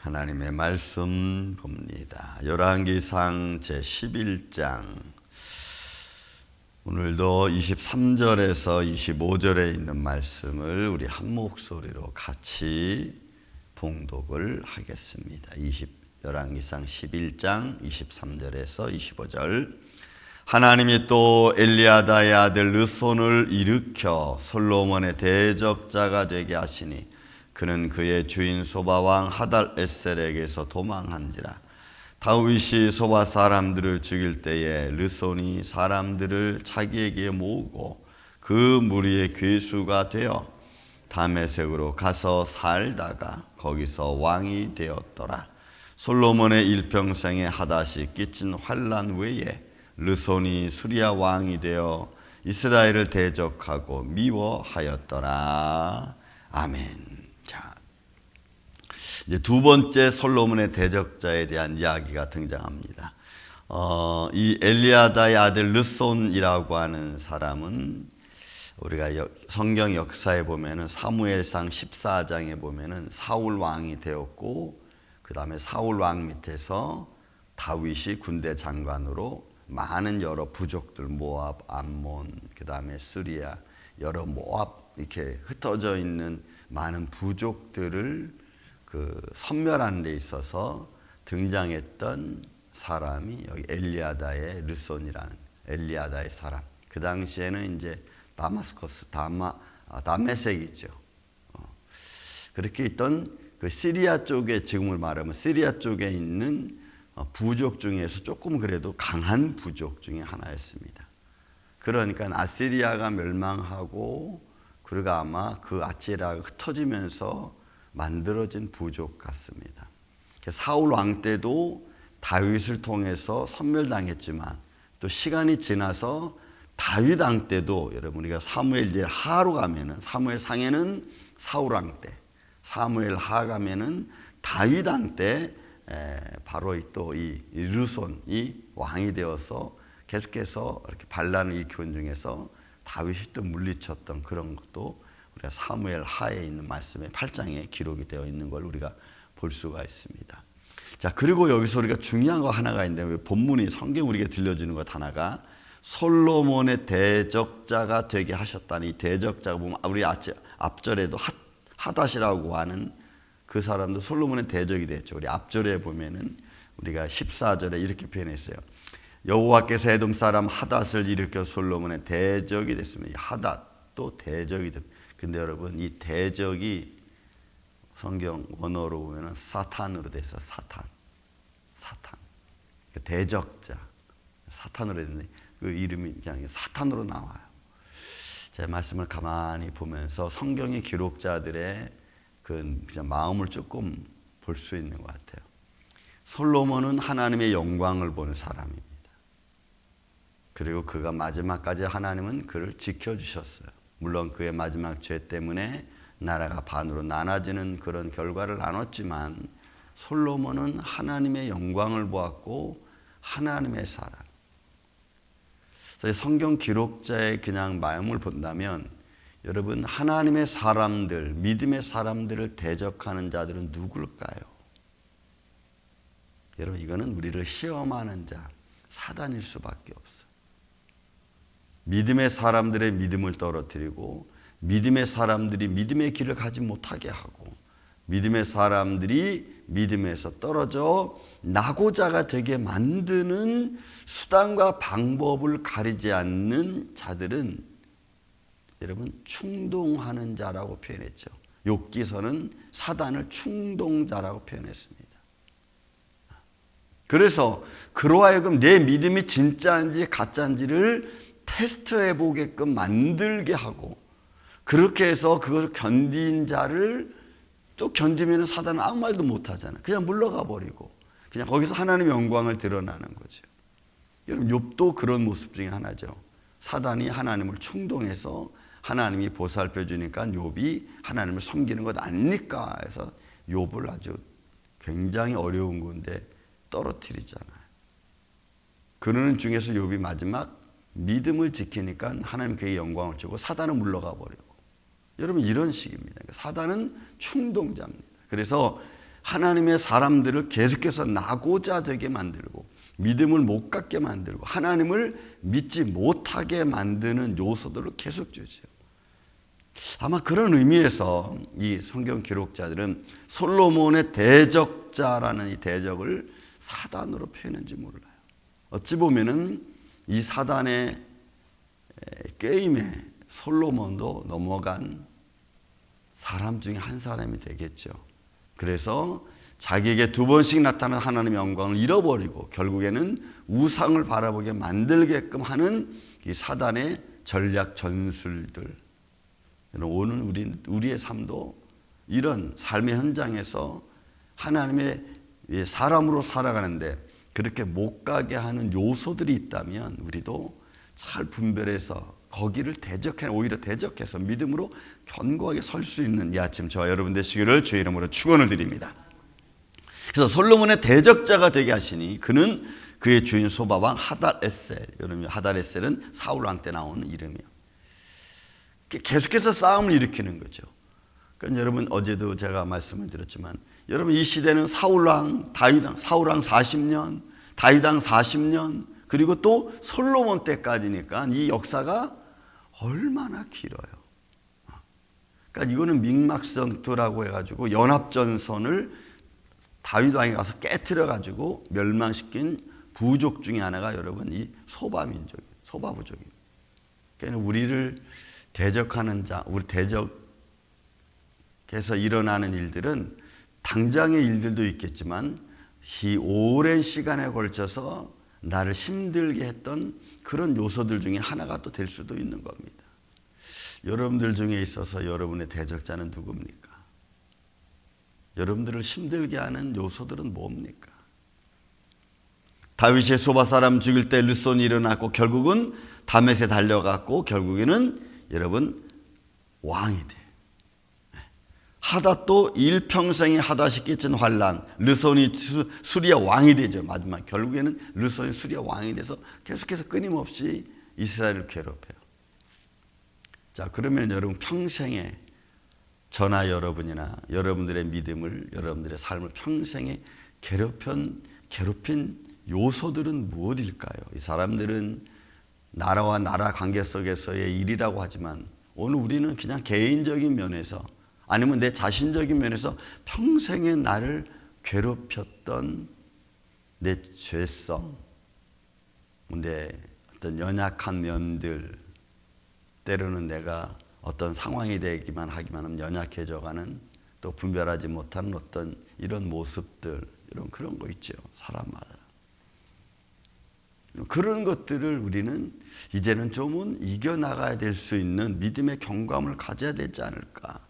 하나님의 말씀 봅니다. 열왕기상 제 11장 오늘도 23절에서 25절에 있는 말씀을 우리 한 목소리로 같이 봉독을 하겠습니다. 20 열왕기상 11장 23절에서 25절 하나님이 또 엘리야다의 아들 르손을 일으켜 솔로몬의 대적자가 되게 하시니 그는 그의 주인 소바 왕 하달 에셀에게서 도망한지라. 다윗이 소바 사람들을 죽일 때에 르손이 사람들을 자기에게 모으고 그 무리의 괴수가 되어 다메섹으로 가서 살다가 거기서 왕이 되었더라. 솔로몬의 일평생에 하다시 끼친 환란 외에 르손이 수리아 왕이 되어 이스라엘을 대적하고 미워하였더라. 아멘. 자, 이제 두 번째 솔로몬의 대적자에 대한 이야기가 등장합니다. 어, 이 엘리아다의 아들 르손이라고 하는 사람은 우리가 성경 역사에 보면은 사무엘상 14장에 보면은 사울 왕이 되었고 그 다음에 사울 왕 밑에서 다윗이 군대 장관으로 많은 여러 부족들 모압, 암몬, 그 다음에 수리아 여러 모압 이렇게 흩어져 있는 많은 부족들을 그 선멸하는 데 있어서 등장했던 사람이 여기 엘리아다의 르손이라는 엘리아다의 사람. 그 당시에는 이제 다마스커스 다마 아, 다메섹이죠. 어. 그렇게 있던 그 시리아 쪽에 지금을 말하면 시리아 쪽에 있는 어, 부족 중에서 조금 그래도 강한 부족 중에 하나였습니다. 그러니까 아시리아가 멸망하고 그리고 아마 그 아치라가 흩어지면서 만들어진 부족 같습니다. 사울 왕 때도 다윗을 통해서 선멸당했지만 또 시간이 지나서 다윗 왕 때도 여러분 우리가 사무엘 제 하로 가면은 사무엘 상에는 사울 왕 때, 사무엘 하 가면은 다윗 왕 때 바로 또 이 르손이 왕이 되어서 계속해서 이렇게 반란을 일으킨 중에서 다윗이 또 물리쳤던 그런 것도 우리가 사무엘 하에 있는 말씀의 8장에 기록이 되어 있는 걸 우리가 볼 수가 있습니다. 자, 그리고 여기서 우리가 중요한 거 하나가 있는데 본문이 성경 우리에게 들려주는 것 하나가 솔로몬의 대적자가 되게 하셨다니 대적자가 보면 우리 앞절에도 하닷이라고 하는 그 사람도 솔로몬의 대적이 됐죠. 우리 앞절에 보면은 우리가 14절에 이렇게 표현했어요. 여호와께서 에돔 사람 하닷을 일으켜 솔로몬의 대적이 됐습니다. 하닷도 대적이 됐. 근데 여러분 이 대적이 성경 원어로 보면은 사탄으로 돼서 사탄, 사탄, 그 대적자, 사탄으로 됐는데 그 이름이 그냥 사탄으로 나와요. 제 말씀을 가만히 보면서 성경의 기록자들의 그 마음을 조금 볼 수 있는 것 같아요. 솔로몬은 하나님의 영광을 보는 사람입니다. 그리고 그가 마지막까지 하나님은 그를 지켜주셨어요. 물론 그의 마지막 죄 때문에 나라가 반으로 나눠지는 그런 결과를 나눴지만 솔로몬은 하나님의 영광을 보았고 하나님의 사랑. 성경 기록자의 그냥 마음을 본다면 여러분 하나님의 사람들, 믿음의 사람들을 대적하는 자들은 누굴까요? 여러분 이거는 우리를 시험하는 자, 사단일 수밖에 없어요. 믿음의 사람들의 믿음을 떨어뜨리고 믿음의 사람들이 믿음의 길을 가지 못하게 하고 믿음의 사람들이 믿음에서 떨어져 나고자가 되게 만드는 수단과 방법을 가리지 않는 자들은 여러분 충동하는 자라고 표현했죠. 욕기서는 사단을 충동자라고 표현했습니다. 그래서 그로 하여금 내 믿음이 진짜인지 가짜인지를 테스트해 보게끔 만들게 하고 그렇게 해서 그걸 견딘 자를 또 견디면 사단은 아무 말도 못 하잖아. 그냥 물러가 버리고 그냥 거기서 하나님의 영광을 드러나는 거죠. 여러분 욥도 그런 모습 중에 하나죠. 사단이 하나님을 충동해서 하나님이 보살펴 주니까 욥이 하나님을 섬기는 것 아닙니까? 해서 욥을 아주 굉장히 어려운 건데 떨어뜨리잖아요. 그러는 중에서 욥이 마지막 믿음을 지키니까 하나님 그의 영광을 주고 사단은 물러가 버리고 여러분 이런 식입니다. 그러니까 사단은 충동자입니다. 그래서 하나님의 사람들을 계속해서 나고자 되게 만들고 믿음을 못 갖게 만들고 하나님을 믿지 못하게 만드는 요소들을 계속 주죠. 아마 그런 의미에서 이 성경 기록자들은 솔로몬의 대적자라는 이 대적을 사단으로 표현한지 몰라요. 어찌 보면은 이 사단의 게임에 솔로몬도 넘어간 사람 중에 한 사람이 되겠죠. 그래서 자기에게 두 번씩 나타난 하나님의 영광을 잃어버리고 결국에는 우상을 바라보게 만들게끔 하는 이 사단의 전략 전술들. 오늘 우리 우리의 삶도 이런 삶의 현장에서 하나님의 사람으로 살아가는데 그렇게 못 가게 하는 요소들이 있다면 우리도 잘 분별해서 거기를 대적해 오히려 대적해서 믿음으로 견고하게 설 수 있는 이 아침 저와 여러분 되시기를 주의 이름으로 축원을 드립니다. 그래서 솔로몬의 대적자가 되게 하시니 그는 그의 주인 소바왕 하달에셀 여러분 하달에셀은 사울 왕 때 나오는 이름이요. 계속해서 싸움을 일으키는 거죠. 그러니까 여러분 어제도 제가 말씀을 드렸지만 여러분 이 시대는 사울 왕 다윗 왕 사울 왕 40년 다윗 왕 40년 그리고 또 솔로몬 때까지니까 이 역사가 얼마나 길어요. 그러니까 이거는 민막전투라고 해가지고 연합전선을 다윗 왕이 가서 깨뜨려 가지고 멸망시킨 부족 중에 하나가 여러분 이 소바 민족, 소바 부족입니다. 그러니까 우리를 대적하는 자, 우리 대적에서 일어나는 일들은 당장의 일들도 있겠지만 이 오랜 시간에 걸쳐서 나를 힘들게 했던 그런 요소들 중에 하나가 또 될 수도 있는 겁니다. 여러분들 중에 있어서 여러분의 대적자는 누굽니까? 여러분들을 힘들게 하는 요소들은 뭡니까? 다윗의 소바 사람 죽일 때 르손이 일어났고 결국은 다메세 달려갔고 결국에는 여러분 왕이 돼. 하닷도 일평생에 하닷이 끼친 환란, 르손이 수리아 왕이 되죠. 마지막 결국에는 르손이 수리아 왕이 돼서 계속해서 끊임없이 이스라엘을 괴롭혀요. 자, 그러면 여러분 평생에 저나 여러분이나 여러분들의 믿음을 여러분들의 삶을 평생에 괴롭힌 괴롭힌 요소들은 무엇일까요? 이 사람들은 나라와 나라 관계 속에서의 일이라고 하지만 오늘 우리는 그냥 개인적인 면에서 아니면 내 자신적인 면에서 평생에 나를 괴롭혔던 내 죄성, 내 어떤 연약한 면들, 때로는 내가 어떤 상황이 되기만 하기만 하면 연약해져가는 또 분별하지 못하는 어떤 이런 모습들, 이런 그런 거 있죠. 사람마다. 그런 것들을 우리는 이제는 좀은 이겨나가야 될 수 있는 믿음의 경감을 가져야 되지 않을까.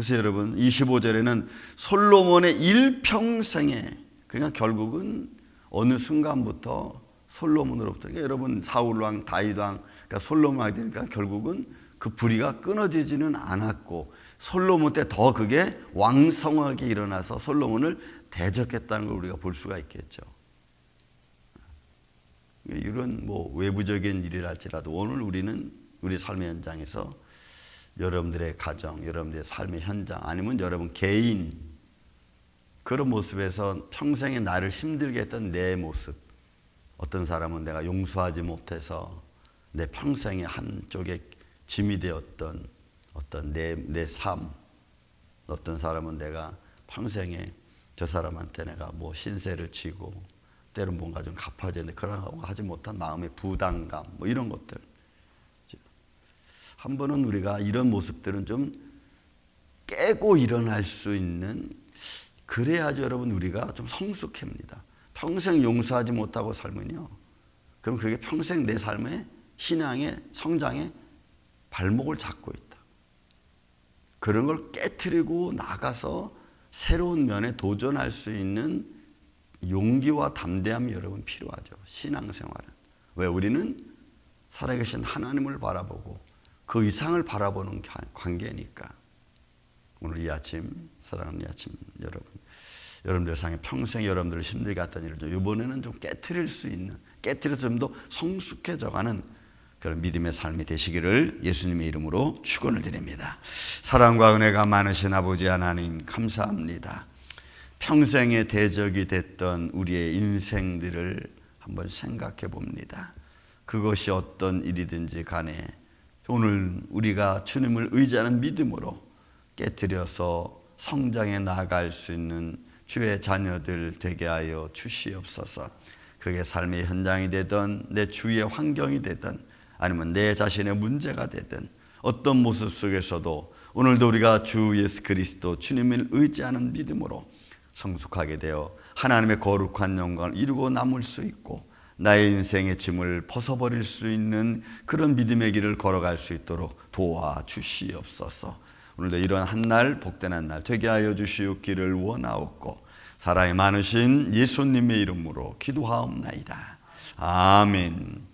그래서 여러분 25절에는 솔로몬의 일평생에 그냥 결국은 어느 순간부터 솔로몬으로부터 그러니까 여러분 사울 왕, 다윗 왕, 그러니까 솔로몬 왕이 되니까 결국은 그 불의가 끊어지지는 않았고 솔로몬 때 더 그게 왕성하게 일어나서 솔로몬을 대적했다는 걸 우리가 볼 수가 있겠죠. 이런 뭐 외부적인 일이랄지라도 오늘 우리는 우리 삶의 현장에서 여러분들의 가정, 여러분들의 삶의 현장, 아니면 여러분 개인 그런 모습에서 평생에 나를 힘들게 했던 내 모습. 어떤 사람은 내가 용서하지 못해서 내 평생에 한쪽에 짐이 되었던 어떤 내, 내 삶. 어떤 사람은 내가 평생에 저 사람한테 내가 뭐 신세를 지고 때로 뭔가 좀 갚아야 되는데 그런 거 하지 못한 마음의 부담감 뭐 이런 것들 한 번은 우리가 이런 모습들은 좀 깨고 일어날 수 있는 그래야지 여러분 우리가 좀 성숙합니다. 평생 용서하지 못하고 살면요. 그럼 그게 평생 내 삶의 신앙의 성장의 발목을 잡고 있다. 그런 걸 깨뜨리고 나가서 새로운 면에 도전할 수 있는 용기와 담대함이 여러분 필요하죠. 신앙생활은. 왜 우리는 살아계신 하나님을 바라보고 그 이상을 바라보는 관계니까. 오늘 이 아침, 사랑하는 이 아침 여러분. 여러분들 상에 평생 여러분들을 힘들게 했던 좀 이번에는 좀 깨트릴 수 있는, 깨트려서 좀 더 성숙해져가는 그런 믿음의 삶이 되시기를 예수님의 이름으로 축원을 드립니다. 사랑과 은혜가 많으신 아버지 하나님 감사합니다. 평생의 대적이 됐던 우리의 인생들을 한번 생각해 봅니다. 그것이 어떤 일이든지 간에 오늘 우리가 주님을 의지하는 믿음으로 깨뜨려서 성장해 나아갈 수 있는 주의 자녀들 되게 하여 주시옵소서. 그게 삶의 현장이 되든 내 주위의 환경이 되든 아니면 내 자신의 문제가 되든 어떤 모습 속에서도 오늘도 우리가 주 예수 그리스도 주님을 의지하는 믿음으로 성숙하게 되어 하나님의 거룩한 영광을 이루고 남을 수 있고 나의 인생의 짐을 벗어버릴 수 있는 그런 믿음의 길을 걸어갈 수 있도록 도와주시옵소서. 오늘도 이런 한 날 복된 한 날 되게 하여 주시옵기를 원하옵고 사랑이 많으신 예수님의 이름으로 기도하옵나이다. 아멘.